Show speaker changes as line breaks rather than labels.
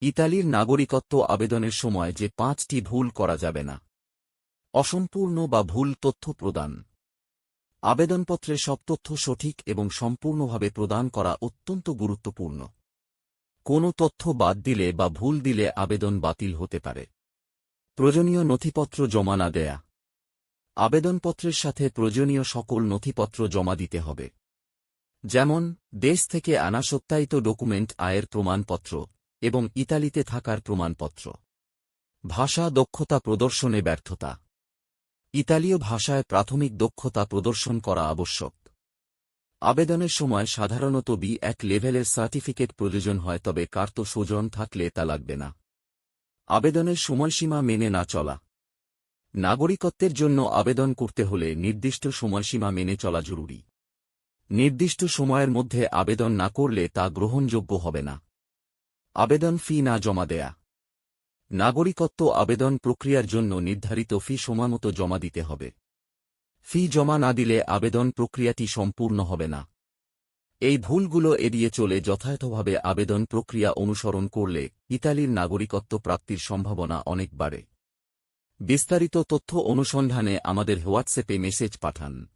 ইতালির নাগরিকত্ব আবেদনের সময় যে পাঁচটি ভুল করা যাবে না। অসম্পূর্ণ বা ভুল তথ্য প্রদান। আবেদনপত্রে সব তথ্য সঠিক এবং সম্পূর্ণভাবে প্রদান করা অত্যন্ত গুরুত্বপূর্ণ। কোনো তথ্য বাদ দিলে বা ভুল দিলে আবেদন বাতিল হতে পারে। প্রয়োজনীয় নথিপত্র জমা না দেয়া। আবেদনপত্রের সাথে প্রয়োজনীয় সকল নথিপত্র জমা দিতে হবে। যেমন, দেশ থেকে আনা সত্যায়িত ডকুমেন্ট আয়ের প্রমাণপত্র। এবং ইতালিতে থাকার প্রমাণপত্র। ভাষা দক্ষতা প্রদর্শনে ব্যর্থতা। ইতালীয় ভাষায় প্রাথমিক দক্ষতা প্রদর্শন করা আবশ্যক। আবেদনের সময় সাধারণত বি এক লেভেলের সার্টিফিকেট প্রয়োজন হয়, তবে কার্ত সুজন থাকলে তা লাগবে না। আবেদনের সময়সীমা মেনে না চলা। নাগরিকত্বের জন্য আবেদন করতে হলে নির্দিষ্ট সময়সীমা মেনে চলা জরুরি। নির্দিষ্ট সময়ের মধ্যে আবেদন না করলে তা গ্রহণযোগ্য হবে না। আবেদন ফি না জমা দেয়া। নাগরিকত্ব আবেদন প্রক্রিয়ার জন্য নির্ধারিত ফি সময়মতো জমা দিতে হবে। ফি জমা না দিলে আবেদন প্রক্রিয়াটি সম্পূর্ণ হবে না। এই ভুলগুলো এড়িয়ে চলে যথাযথভাবে আবেদন প্রক্রিয়া অনুসরণ করলে ইতালির নাগরিকত্ব প্রাপ্তির সম্ভাবনা অনেক বাড়ে। বিস্তারিত তথ্য অনুসন্ধানে আমাদের হোয়াটসঅ্যাপে মেসেজ পাঠান।